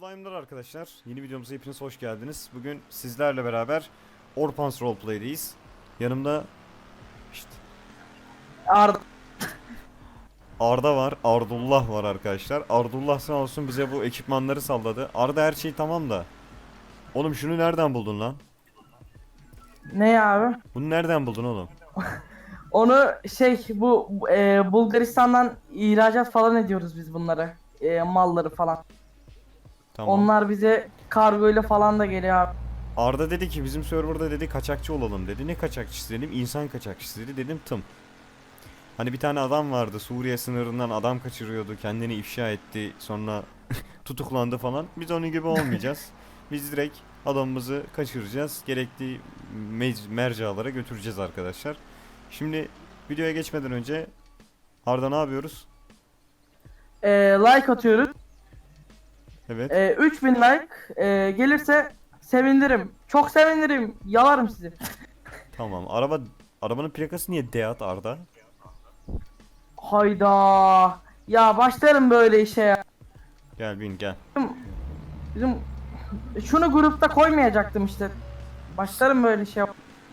Slime'lar arkadaşlar. Yeni videomuza hepiniz hoş geldiniz. Bugün sizlerle beraber Orpans Roleplay'deyiz. Yanımda işte Arda Arda var, Ardullah var arkadaşlar. Ardullah sağ olsun bize bu ekipmanları salladı. Arda her şey tamam da. Oğlum şunu nereden buldun lan? ne ya abi? Bunu nereden buldun oğlum? Onu şey bu e, Bulgaristan'dan ihracat falan ediyoruz biz bunları. E, malları falan. Tamam. Onlar bize kargo ile falan da geliyor abi. Arda dedi ki bizim serverda dedi kaçakçı olalım dedi. Ne kaçakçısı dedim. İnsan kaçakçısı dedi. Dedim tım. Hani bir tane adam vardı Suriye sınırından adam kaçırıyordu. Kendini ifşa etti. Sonra tutuklandı falan. Biz onun gibi olmayacağız. Biz direkt adamımızı kaçıracağız. Gerekli mec- mercalara götüreceğiz arkadaşlar. Şimdi videoya geçmeden önce Arda ne yapıyoruz? E, like atıyoruz. Evet. E, 3000 like e, gelirse sevinirim. Çok sevinirim. Yalarım sizi. Tamam. Araba arabanın plakası niye Deat Arda? Hayda. Ya başlarım böyle işe ya. Gel bin gel. Bizim şunu grupta koymayacaktım işte. Başlarım böyle şey.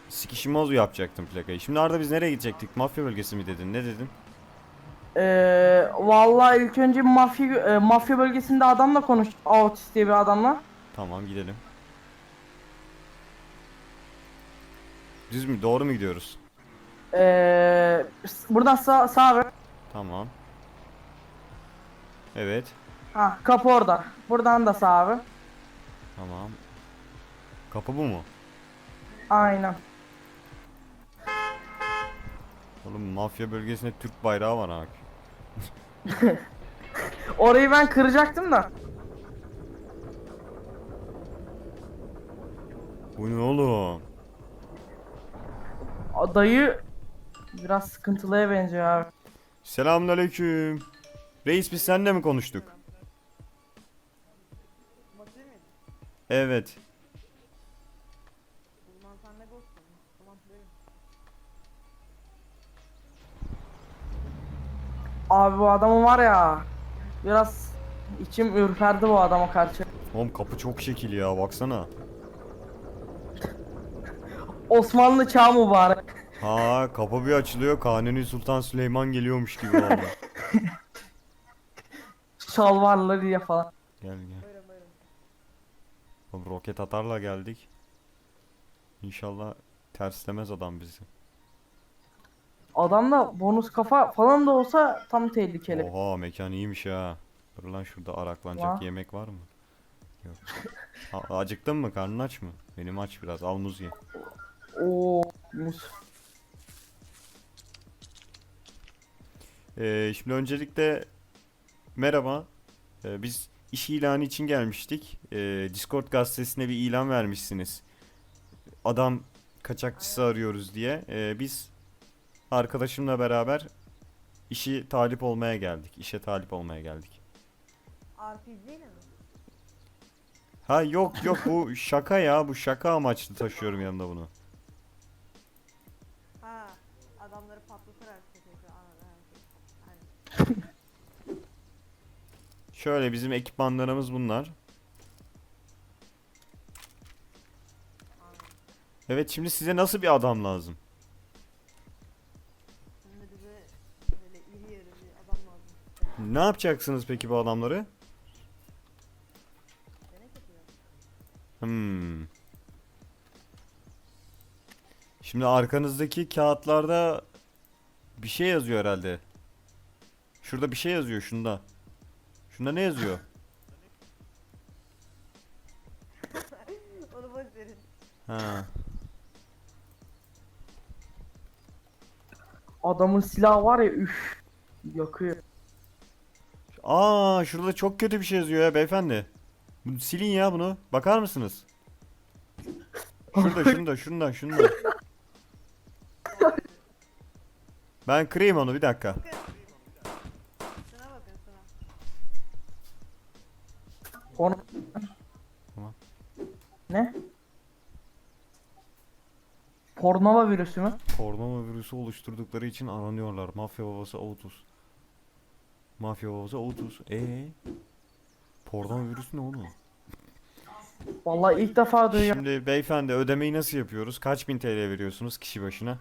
Sikişimoz yapacaktım plakayı. Şimdi Arda biz nereye gidecektik? Mafya bölgesi mi dedin? Ne dedin? Ee, vallahi ilk önce mafya e, mafya bölgesinde adamla konuş. Autist diye bir adamla. Tamam gidelim. Düz mü? Doğru mu gidiyoruz? Ee, buradan sağ sağ ver. Tamam. Evet. Ha kapı orada. Buradan da sağ abi. Tamam. Kapı bu mu? Aynen. Oğlum mafya bölgesinde Türk bayrağı var ha. Orayı ben kıracaktım da. Bu ne oğlum? Dayı biraz sıkıntılıya benziyor abi. Selamünaleyküm. Reis biz seninle mi konuştuk? Evet. Abi bu adamın var ya. Biraz içim ürperdi bu adama karşı. Oğlum kapı çok şekil ya baksana. Osmanlı çağı mübarek. Ha kapı bir açılıyor Kanuni Sultan Süleyman geliyormuş gibi oldu. Şalvarları ya falan. Gel gel. Oğlum roket atarla geldik. İnşallah terslemez adam bizi. Adamda bonus kafa falan da olsa tam tehlikeli. Oha mekan iyiymiş ha. Dur lan şurada araklanacak Va. yemek var mı? Yok. A- acıktın mı? Karnın aç mı? Benim aç biraz. Al muz ye. Oo, mus. Ee, şimdi öncelikle merhaba. Ee, biz iş ilanı için gelmiştik. Ee, Discord gazetesine bir ilan vermişsiniz. Adam kaçakçısı arıyoruz diye. Ee, biz arkadaşımla beraber işi talip olmaya geldik. İşe talip olmaya geldik. RPG ile mi? Ha yok yok bu şaka ya. Bu şaka amaçlı taşıyorum yanımda bunu. Ha, adamları. Anladım. okey. Aynen. Şöyle bizim ekipmanlarımız bunlar. Evet şimdi size nasıl bir adam lazım? Ne yapacaksınız peki bu adamları? Hmm. Şimdi arkanızdaki kağıtlarda bir şey yazıyor herhalde. Şurada bir şey yazıyor şunda. Şunda ne yazıyor? Onu boş verin. Ha. Adamın silahı var ya üf. Yakıyor. Aa şurada çok kötü bir şey yazıyor ya beyefendi. Bu- Silin ya bunu. Bakar mısınız? Şurada şunda şunda şunda. Ben kırayım onu bir dakika. Şuna bakın şuna. Onu... Tamam. Ne? Pornova virüsü mü? Koronavirüsü oluşturdukları için aranıyorlar. Mafya babası Otus. Mafya babası Otus. Ee? Porno virüsü ne oğlum? Vallahi ilk defa duyuyorum. Şimdi beyefendi ödemeyi nasıl yapıyoruz? Kaç bin TL veriyorsunuz kişi başına?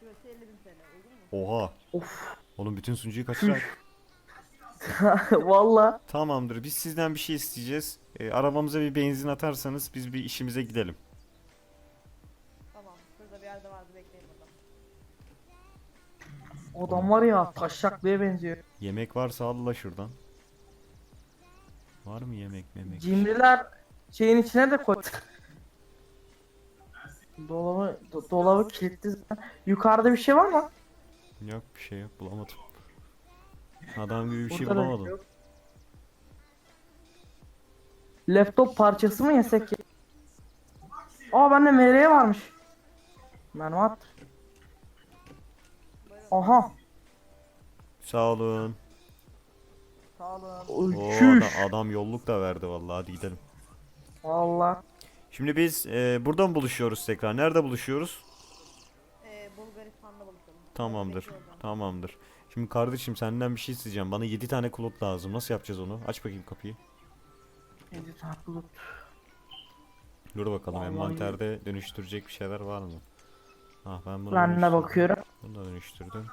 Şurası 50 bin TL uygun mu? Oha. Of. Oğlum bütün sunucuyu kaçırar. Vallahi. Tamamdır. Biz sizden bir şey isteyeceğiz. Ee, arabamıza bir benzin atarsanız biz bir işimize gidelim. Adam var ya taşaklıya benziyor. Yemek varsa al la şuradan. Var mı yemek memek? Cimriler şeyin içine de koy. Dolabı, do- dolabı kilitli. zaten. Yukarıda bir şey var mı? Yok bir şey yok bulamadım. Adam gibi bir şey Burada da bulamadım. yok. Laptop parçası mı yesek ya? Aa bende MR varmış. Mermi at. Aha. Sağ olun. Sağ olun. Oo, adam, adam yolluk da verdi vallahi hadi gidelim. Valla. Şimdi biz e, burada mı buluşuyoruz tekrar? Nerede buluşuyoruz? Ee, Bulgaristan'da buluşalım. Tamamdır. Tamamdır. Şimdi kardeşim senden bir şey isteyeceğim. Bana 7 tane kulot lazım. Nasıl yapacağız onu? Aç bakayım kapıyı. Yedi tane bulut. Dur bakalım Vallahi envanterde dönüştürecek bir şeyler var mı? Ah ben bunu Ben de dönüştürdüm. bakıyorum. Bunu da dönüştürdüm.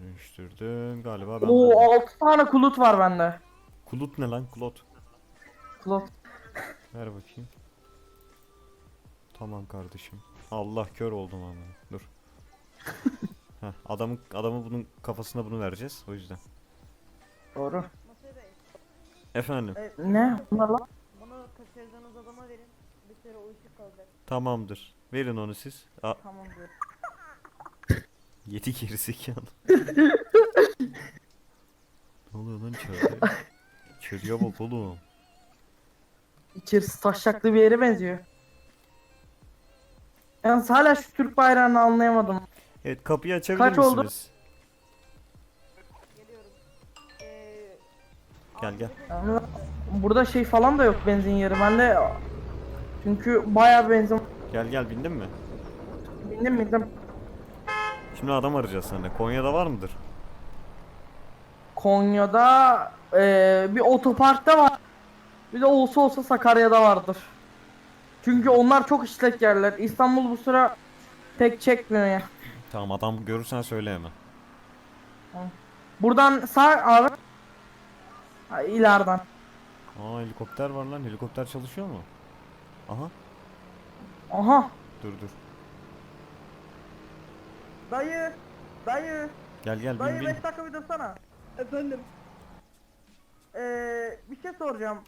Dönüştürdüm. Galiba ben Oo buldum. 6 tane kulut var bende. Kulut ne lan? Kulot. Kulut. Ver bakayım. Tamam kardeşim. Allah kör oldum ama. Dur. Heh, adamın adamı bunun kafasına bunu vereceğiz o yüzden. Doğru. Efendim. Ne? Bunlar lan. bunu kaçırdığınız adama verin. Süre uyuşuk kalacak. Tamamdır. Verin onu siz. A Tamam diyor. yedi gerizekalı. ne oluyor lan içeride? İçeriye bak oğlum. İçerisi taşaklı bir yere benziyor. Yalnız hala şu Türk bayrağını anlayamadım. Evet kapıyı açabilir Kaç oldu? misiniz? Geliyorum. Ee, Gel, gel. Burada şey falan da yok benzin yeri. Bende çünkü bayağı benzin Gel gel bindin mi? bindim bindim. Şimdi adam arayacağız seninle. Konya'da var mıdır? Konya'da eee, bir otoparkta var. Bir de olsa olsa Sakarya'da vardır. Çünkü onlar çok işlek yerler. İstanbul bu sıra pek çekmiyor ya. Tamam adam görürsen söyle hemen. Buradan sağ abi. Ha, ileriden. Aa helikopter var lan. Helikopter çalışıyor mu? Aha. Aha. Dur dur. Dayı. Dayı. Gel gel bin Dayı bin. 5 dakika bir dursana. Efendim. Ee, bir şey soracağım.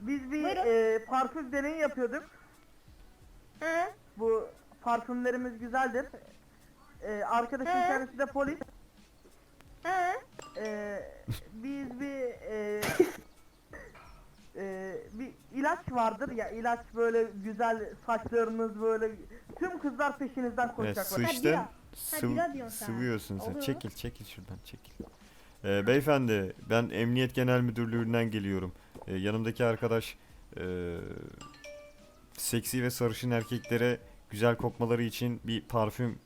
Biz bir Buyurun. e, parfüm deneyi yapıyorduk. He? Bu parfümlerimiz güzeldir. Ee, arkadaşım kendisi de polis. He? Ee, biz bir e, e, bir ilaç vardır ya ilaç böyle güzel saçlarınız böyle tüm kızlar peşinizden Evet, koşacaklar. sıçtın. Sıv, bira diyorsun sen. sıvıyorsun sen. Oluyor. Çekil çekil şuradan çekil. Ee, beyefendi ben Emniyet Genel Müdürlüğü'nden geliyorum. Ee, yanımdaki arkadaş ee, seksi ve sarışın erkeklere güzel kokmaları için bir parfüm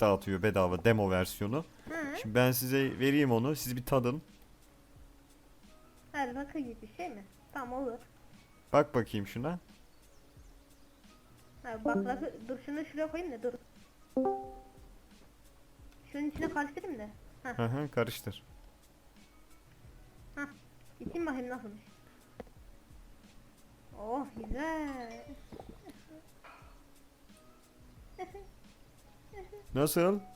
dağıtıyor bedava demo versiyonu. Hı? Şimdi ben size vereyim onu. Siz bir tadın. Rakı gibi bir şey mi? Tamam olur. Bak bakayım şuna. Ha, bak rakı, dur şunu şuraya koyayım da dur. Şunun içine karıştırayım da. Hı hı karıştır. İçeyim bakayım nasılmış. Oh güzel. Nasıl?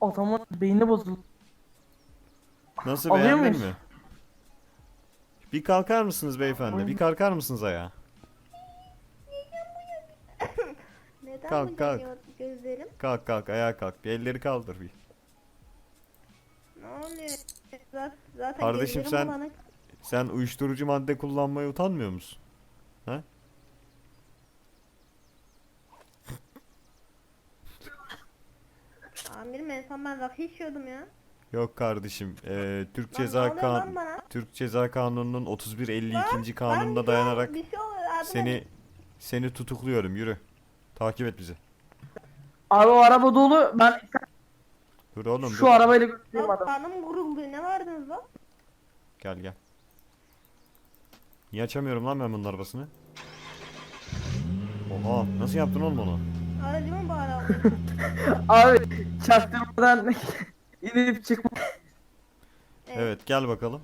Adamın beyni bozuldu. Nasıl Alıyor beğendin muyuz? mi? Bir kalkar mısınız beyefendi? Bir kalkar mısınız ayağa? Neden Kalk, bu kalk. gözlerim? Kalk kalk ayağa kalk. Bir elleri kaldır bir. Ne oluyor? Zaten, zaten Kardeşim gözlerim sen- bulanık. Sen uyuşturucu madde kullanmaya utanmıyor musun? Amirim en son ben rakı içiyordum ya. Yok kardeşim. eee, Türk Lan Ceza oluyor lan Kan bana? Türk Ceza Kanunu'nun 3152. Lan kanununa dayanarak bir şey oluyor, yardım seni seni tutukluyorum. Yürü. Takip et bizi. Abi o araba dolu. Ben Dur oğlum Şu dur. arabayla götüreyim Lan adam. karnım vuruldu. Ne vardınız lan? Gel gel. Niye açamıyorum lan ben bunun arabasını? Oha nasıl yaptın oğlum onu? Aracımın bari aldı. Abi çaktırmadan inip çıkma. Evet gel bakalım.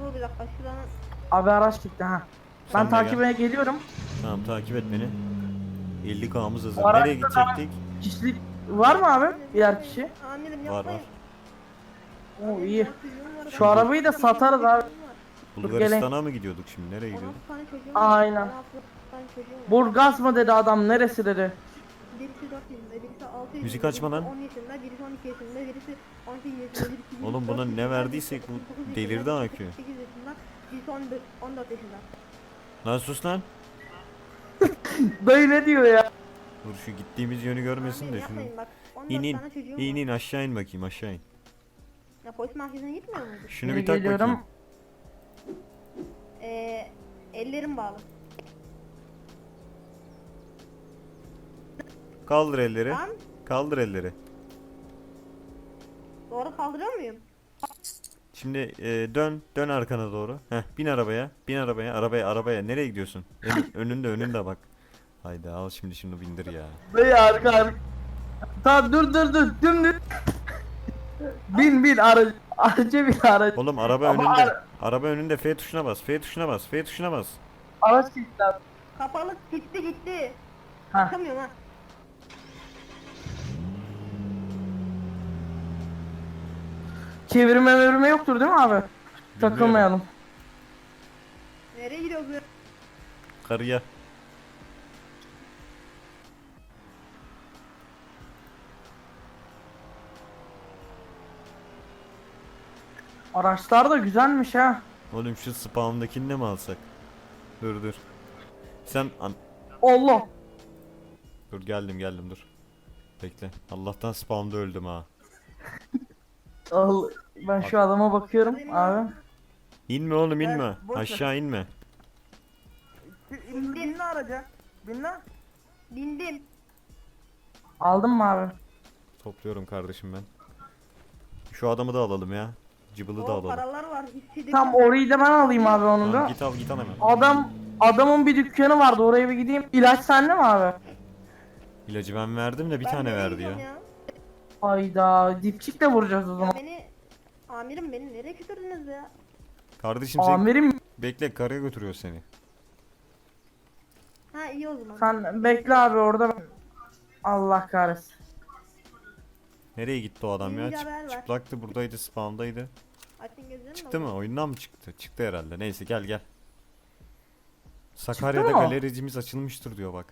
Dur bir dakika şuranın. Abi araç gitti ha. Sen Ben de takibine geliyorum. Tamam takip et beni. 50k'mız hazır. Araçta Nereye gidecektik? Kişilik var mı abi? Diğer kişi. Amirim Var yapmayın. var. Oo iyi. Şu ben- arabayı da satarız abi. Bulgaristan'a mı gidiyorduk şimdi? Nereye 16 gidiyorduk? var. Aynen. 16 tane çocuğum var. Burgaz mı dedi adam neresi dedi. Birisi 4 yaşında, birisi 6 yaşında. Müzik açma lan. birisi 10 yaşında, birisi 12 yaşında, birisi 18 yaşında, birisi Oğlum buna 24 ne yaşında, verdiysek bu birisi 19 delirdi yaşında, AQ. birisi 8 yaşında, birisi 14 14 yaşında. Lan sus lan. Ne diyor ya? Dur şu gittiğimiz yönü görmesin de şunu. yapmayın bak. 14 İn in. tane çocuğum İn var. in aşağı in bakayım aşağı in. Ya polis merkezine gitmiyor muydu? Şunu bir tak geliyorum. bakayım. Eee ellerim bağlı. Kaldır elleri. Lan Kaldır elleri. doğru kaldırıyor muyum? Şimdi e, dön dön arkana doğru. Heh bin arabaya. Bin arabaya. Arabaya arabaya. Nereye gidiyorsun? Ön- önünde önünde bak. Haydi al şimdi şunu bindir ya. Dayı harika harika. Tamam dur dur dur dümdüz. bin bin aracı. Aracı bin aracı. Oğlum araba Ama önünde. ara- Araba önünde F tuşuna bas. F tuşuna bas. F tuşuna bas. Araç gitti abi. Kapalı gitti gitti. Ha. Çıkamıyorum ha. Çevirme mevirme yoktur değil mi abi? Takılmayalım. Nereye gidiyor bu? Karıya. Araçlar da güzelmiş ha. Oğlum şu spawn'dakini de mi alsak? Dur dur. Sen an Allah. dur geldim geldim dur. Bekle. Allah'tan spawn'da öldüm ha. Al. Ben şu adama bakıyorum abi. İnme oğlum inme. Evet, boş ver. Aşağı inme. Bin, bin araca. Bin lan. Bindim. Aldın mı abi? Topluyorum kardeşim ben. Şu adamı da alalım ya. Cıbılı da O alalım. paralar var. Hissediyorum. Tam orayı da ben alayım abi onu Tamam, da. git al git al hemen. Adam adamın bir dükkanı vardı oraya bir gideyim. İlaç sende mi abi? İlacı ben verdim de bir Ben tane nereye verdi ya. gidiyorum Hayda dipçikle vuracağız o Ya zaman. beni amirim beni nereye götürdünüz ya? Kardeşim sen Amirim bekle karıya götürüyor seni. Ha iyi o zaman. sen bekle abi orada. Allah kahretsin. Nereye gitti o adam ya? İyi bir Çıp- haber var. çıplaktı buradaydı. Açın gözlerini Çıktı mı? Oyundan mı çıktı? Çıktı herhalde. Neyse gel gel. Sakarya'da mı? galericimiz açılmıştır diyor bak.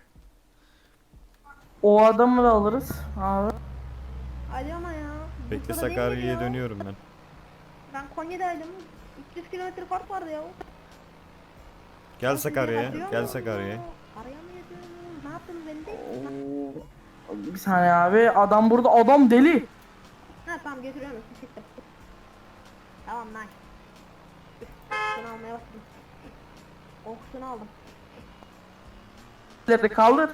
O adamı da alırız abi. Hadi ama ya. Bekle Bursa'da değil miydi Sakarya'ya ya? dönüyorum ben. Ben Konya'daydım. 300 kilometre fark vardı ya. Gel Sakarya'ya. Gel ya. Sakarya'ya. Araya mı yazıyorsunuz? Ne yaptınız beni de? Bir saniye abi adam burada adam deli. Ha tamam götürüyorum. Teşekkür Tamam lan. Kokusunu almaya başladım. Kokusunu aldım. Dedi kaldır.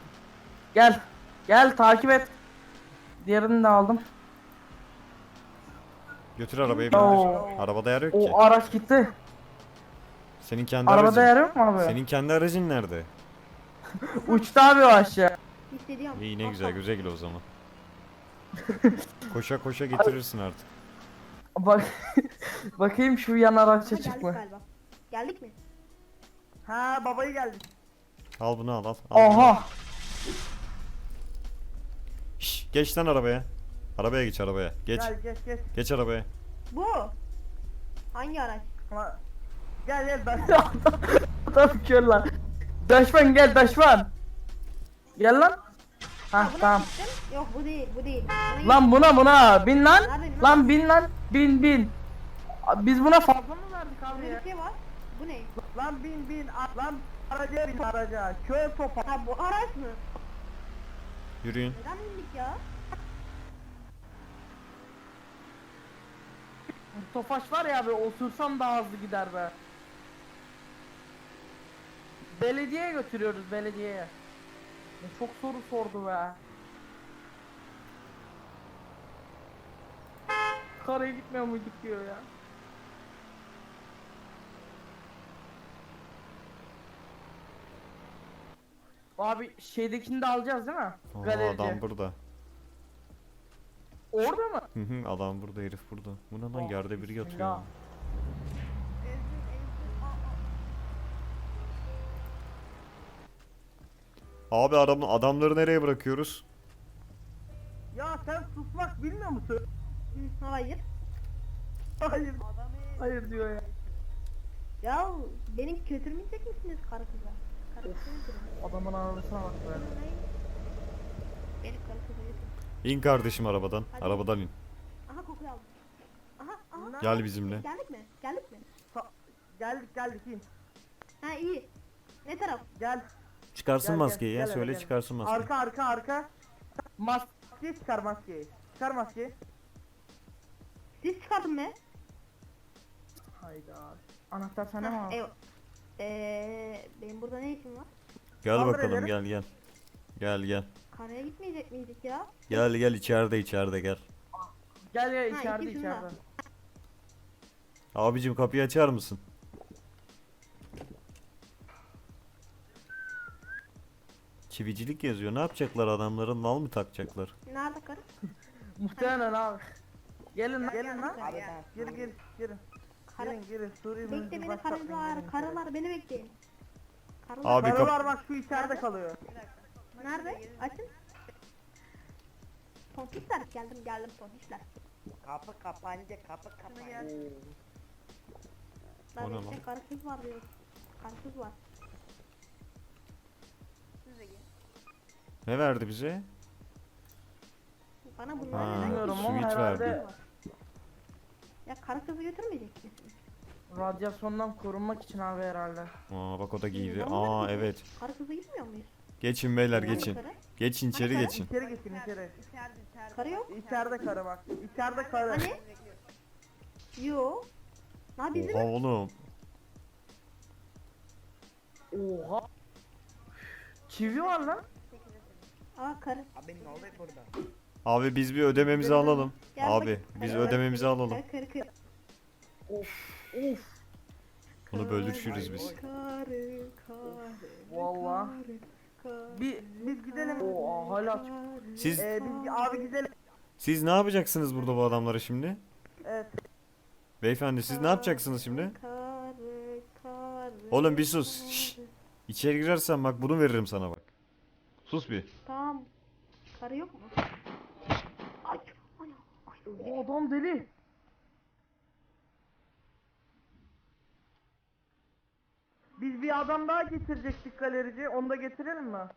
Gel. Gel takip et. Diğerini de aldım. Götür arabayı bindir. Oo. Arabada yer yok ki. O araç gitti. Senin kendi Arabada yer aracın. yok mu abi? Senin kendi aracın nerede? Uçtu abi o aşağı. İyi ne güzel güzel gel o zaman. koşa koşa getirirsin artık. Bak bakayım şu yan Ha, araç geldik galiba. Geldik mi? Ha babayı geldi. Al bunu al al. al bunu al. Oha. Geç lan arabaya. Arabaya geç arabaya. Geç. geç geç. Geç arabaya. Bu. Hangi araç? Gel gel ben. Adam kör lan. Daşman gel Daşman. Gel lan. Ha buna tamam. gittim. Yok bu değil bu değil. Buna Lan buna buna bin lan. Nerede bin lan? Lan bin lan. Bin bin. Abi Biz buna fazla mı verdik abi Burada ya? bir şey var. Bu ne? Lan bin bin. Lan araca bin araca. Kör topa. Ha bu araç mı? Yürüyün. Neden bindik ya? Tofaş var ya be osursam daha hızlı gider be. Belediyeye götürüyoruz belediyeye. Ne çok soru sordu be. Karaya gitmiyor mu gidiyor ya? Abi şeydekini de alacağız değil mi? Aa, Galerici. adam burada. Orada mı? Hı hı adam burada herif burada. Bu ne lan yerde biri yatıyor. aa. Abi adam, adamları nereye bırakıyoruz? Ya sen susmak bilmiyor musun? Hayır. Hayır. Hayır diyor ya. Ya benim götürmeyecek misiniz karı kıza? Adamın arabasına bak be. İn kardeşim arabadan. Hadi. Arabadan in. Aha kokuyu aldım. Aha aha. Gel bizimle. Geldik mi? Geldik mi? Geldik geldik in. Ha iyi. Ne taraf? Gel. Çıkarsın Gel, maskeyi gel, ya. gel, Söyle gel. çıkarsın maskeyi. Arka arka arka. Maskeyi çıkar maskeyi. Çıkar maskeyi. Siz çıkartın be. Hayda. Anahtar sende mi Ha, abi? Eee benim burada ne işim var? Gel Kaldır bakalım elleri. gel gel. Gel gel. Karaya gitmeyecek miydik ya? Gel gel içeride içeride gel. Gel ya Ha, içeride ikisini de. içeride. Abicim kapıyı açar mısın? Çivicilik yazıyor. Ne yapacaklar adamların? Nal mı takacaklar? Nerede karı? Muhtemelen abi. Gelin lan. Gel, Gelin lan. gel, gel. Gir gir girin. Karı. Girin girin. Suriye Bekle beni karılar. Karılar beni bekleyin. Karılar. Abi kap- Karılar bak şu içeride kalıyor. Nerede? Açın. Tontişler geldim geldim tontişler. Kapı kapandı, kapı kapandı. Ben O ne işte lan? karı kız var diyor. Karı kız var. Siz de gelin. Ne verdi bize? Bana bunlar Ha, neden Bilmiyorum ama Sweet herhalde verdi. Ya karı kızı götürmeyecek misin? radyasyondan korunmak için abi herhalde. Aa bak o da giydi. Aa evet. Karı kızı gitmiyor muyuz? Geçin beyler geçin. Geçin içeri Hani geçin. İçeri geçin içeri. İçeride içeride. Karı yok. İçeride karı bak. İçeride karı. Hani? Yo. Ne bizim? Oha oğlum. Oha. Çivi var lan. Aa karı. Abi ne oluyor burada? Abi biz bir ödememizi alalım. Gel Abi bakayım. biz Karı, ödememizi alalım. Karı karı karı. Of. Bunu bölüşürüz biz. Karı karı. Valla. karı, karı, Bir biz gidelim. Oo hala karı. Siz Ee, biz abi gidelim. siz ne yapacaksınız burada bu adamlara şimdi? Evet. Beyefendi siz ne yapacaksınız şimdi? Karı karı. Oğlum bir sus. Şşş. İçeri girersen bak bunu veririm sana bak. Sus bir. Tamam. Karı yok mu? O adam deli. Biz bir adam daha getirecektik galerici. Onu da getirelim mi?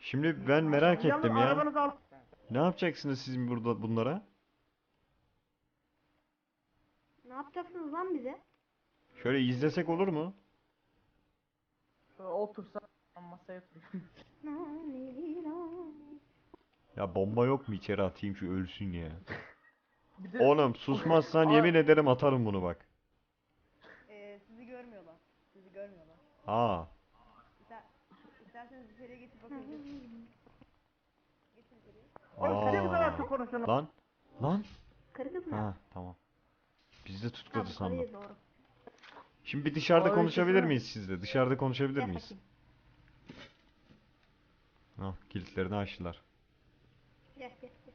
Şimdi ben merak Yalnız ettim ya. al. Ne yapacaksınız siz burada bunlara? Ne yapacaksınız lan bize? Şöyle izlesek olur mu? Şöyle Otursa masaya otur. Ya bomba yok mu içeri atayım şu ölsün ya. Bir de Oğlum susmazsan Aa. yemin ederim atarım bunu bak. Ee, sizi görmüyorlar. Sizi görmüyorlar. Aa. İster, isterseniz içeriye geçip bakabilirsiniz. Geçin içeriye. Oğlum bu kadar Aa. çok? Lan. Lan. Karı kız mı? Ha tamam. Biz de tutkladı Tamam, sandım. doğru. Şimdi bir dışarıda Aa, konuşabilir miyiz sizle? Dışarıda konuşabilir Gel miyiz? bakayım. Ha, kilitlerini açtılar. Gel gel gel.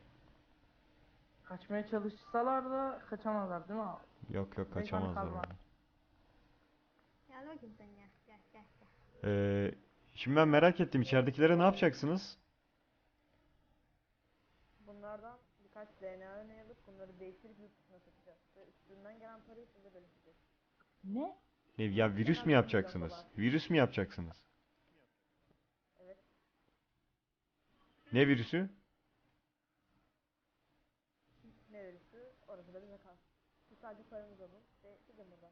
Kaçmaya çalışsalar da kaçamazlar değil mi abi? Yok yok kaçamazlar. Gel bakayım sen gel. Gel gel gel. Ee, şimdi ben merak ettim içeridekilere ne yapacaksınız? Bunlardan birkaç DNA örneği alıp bunları değiştirip yurt dışına satacağız. Ve üstünden gelen parayı size bölüşeceğiz. Ne? Ne, ya virüs mü yapacaksınız? Virüs mü yapacaksınız? Evet. Ne virüsü? Ne verirse orası da bize kalsın. Siz sadece paranızı alın ve gidin buradan.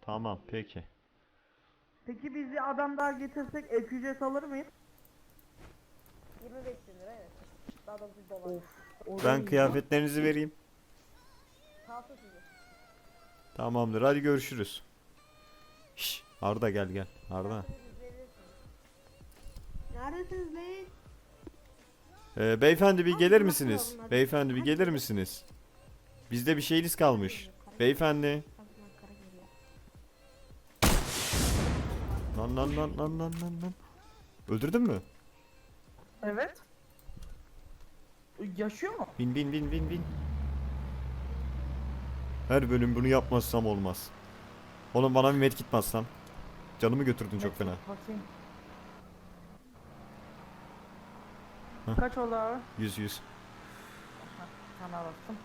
Tamam peki. Peki biz bir adam daha getirsek ek ücret alır mıyız? 25 bin lira evet. Daha doğrusu dolar. Ben kıyafetlerinizi vereyim. Kalsın size. Tamamdır hadi görüşürüz. Şş, Arda gel gel. Arda. Siz verirsiniz. Neredesiniz lan? Ee, beyefendi bir gelir misiniz? Beyefendi bir gelir misiniz? Bizde bir şeyiniz kalmış. Beyefendi. Lan lan lan lan lan lan lan. Öldürdün mü? Evet. Yaşıyor mu? Bin bin bin bin bin. Her bölüm bunu yapmazsam olmaz. Oğlum bana bir medkit bassan. Canımı götürdün çok fena. Bakayım. Hah. Kaç oldu abi? 100 100. Sana bastım.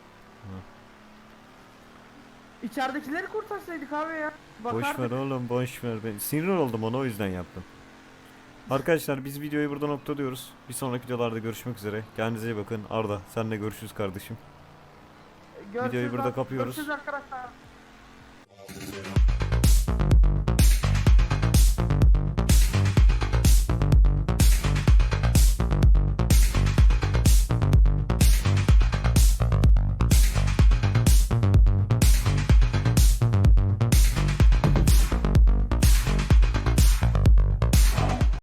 İçeridekileri kurtarsaydık abi ya. Boş Bakardık. ver oğlum boş ver. Ben sinir oldum ona o yüzden yaptım. Arkadaşlar biz videoyu burada noktalıyoruz. Bir sonraki videolarda görüşmek üzere. Kendinize iyi bakın. Arda senle görüşürüz kardeşim. Görüşürüz videoyu burada abi. kapıyoruz. Görüşürüz arkadaşlar.